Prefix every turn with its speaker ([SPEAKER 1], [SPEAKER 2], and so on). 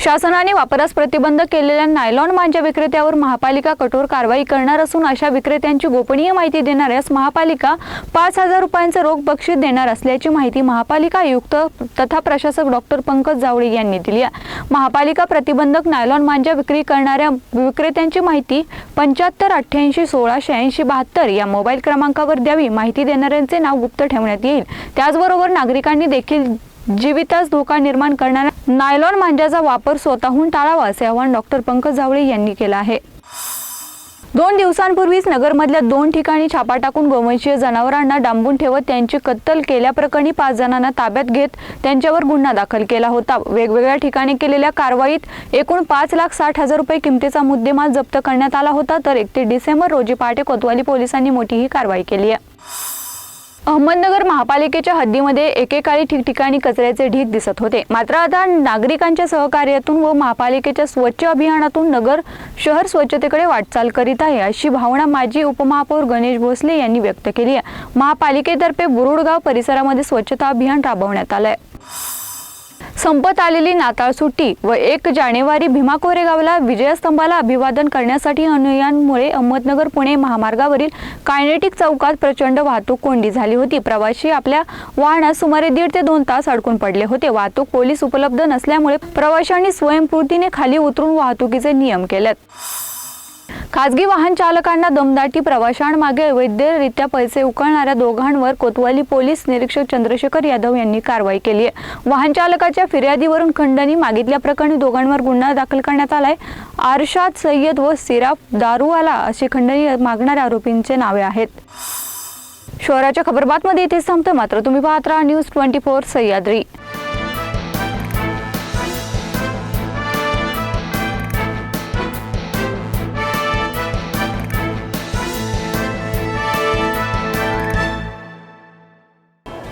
[SPEAKER 1] शासनाने वापरास प्रतिबंध केलेल्या नायलॉन मांजा विक्रेत्यावर महापालिका कठोर कारवाई करणार असून अशा विक्रेत्यांची गोपनीय माहिती देणाऱ्यास महापालिका पाच हजार रुपयांचं रोख बक्षीस देणार असल्याची माहिती महापालिका आयुक्त तथा प्रशासक डॉक्टर पंकज जावळे यांनी दिली आहे. महापालिका प्रतिबंधक नायलॉन मांजा विक्री करणाऱ्या विक्रेत्यांची माहिती पंच्याहत्तर अठ्ठ्याऐंशी सोळा शहाऐंशी बहात्तर या मोबाईल क्रमांकावर द्यावी माहिती देणाऱ्यांचे नाव गुप्त ठेवण्यात येईल. त्याचबरोबर नागरिकांनी देखील जीवितास धोका निर्माण करणाऱ्या नायलॉन मांजाचा वापर स्वतःहून टाळावा असे आवाहन डॉक्टर पंकज जावळे यांनी केलं आहे. दोन दिवसांपूर्वीच नगरमधल्या दोन ठिकाणी छापा टाकून गोवंशीय जनावरांना डांबून ठेवत त्यांची कत्तल केल्याप्रकरणी पाच जणांना ताब्यात घेत त्यांच्यावर गुन्हा दाखल केला होता. वेगवेगळ्या ठिकाणी केलेल्या कारवाईत एकूण पाच लाख साठ हजार रुपये किमतीचा मुद्देमाल जप्त करण्यात आला होता. तर एकतीस डिसेंबर रोजी पहाटे कोतवाली पोलिसांनी मोठी ही कारवाई केली आहे. अहमदनगर महापालिकेच्या हद्दीमध्ये एकेकाळी ठिकठिकाणी कचऱ्याचे ढीग दिसत होते. मात्र आता नागरिकांच्या सहकार्यातून व महापालिकेच्या स्वच्छ अभियानातून नगर शहर स्वच्छतेकडे वाटचाल करीत आहे अशी भावना माजी उपमहापौर गणेश भोसले यांनी व्यक्त केली आहे. महापालिकेतर्फे बुरुडगाव परिसरामध्ये स्वच्छता अभियान राबवण्यात आलं आहे संपत आलेली नाताळ सुट्टी व एक जानेवारी भीमा कोरेगावला विजयस्तंभाला अभिवादन करण्यासाठी अनुयायांमुळे अहमदनगर पुणे महामार्गावरील कायनेटिक चौकात प्रचंड वाहतूक कोंडी झाली होती. प्रवासी आपल्या वाहनात सुमारे दीड ते दोन तास अडकून पडले होते. वाहतूक पोलीस उपलब्ध नसल्यामुळे प्रवाशांनी स्वयंपूर्तीने खाली उतरून वाहतुकीचे नियम केलेत. खासगी वाहन चालकांना दमदाटी प्रवाशांमागे अवैधरित्या पैसे उकळणाऱ्या दोघांवर कोतवाली पोलीस निरीक्षक चंद्रशेखर यादव यांनी कारवाई केली आहे. वाहन चालकाच्या फिर्यादीवरून खंडणी मागितल्याप्रकरणी दोघांवर गुन्हा दाखल करण्यात आलाय. आरशाद सय्यद व सिराफ दारूवाला अशी खंडणी मागणाऱ्या आरोपींचे नावे आहेत. शहराच्या खबरबातमध्ये इथेच संपतं. मात्र तुम्ही पाहत राहा news twenty four Sahyadri.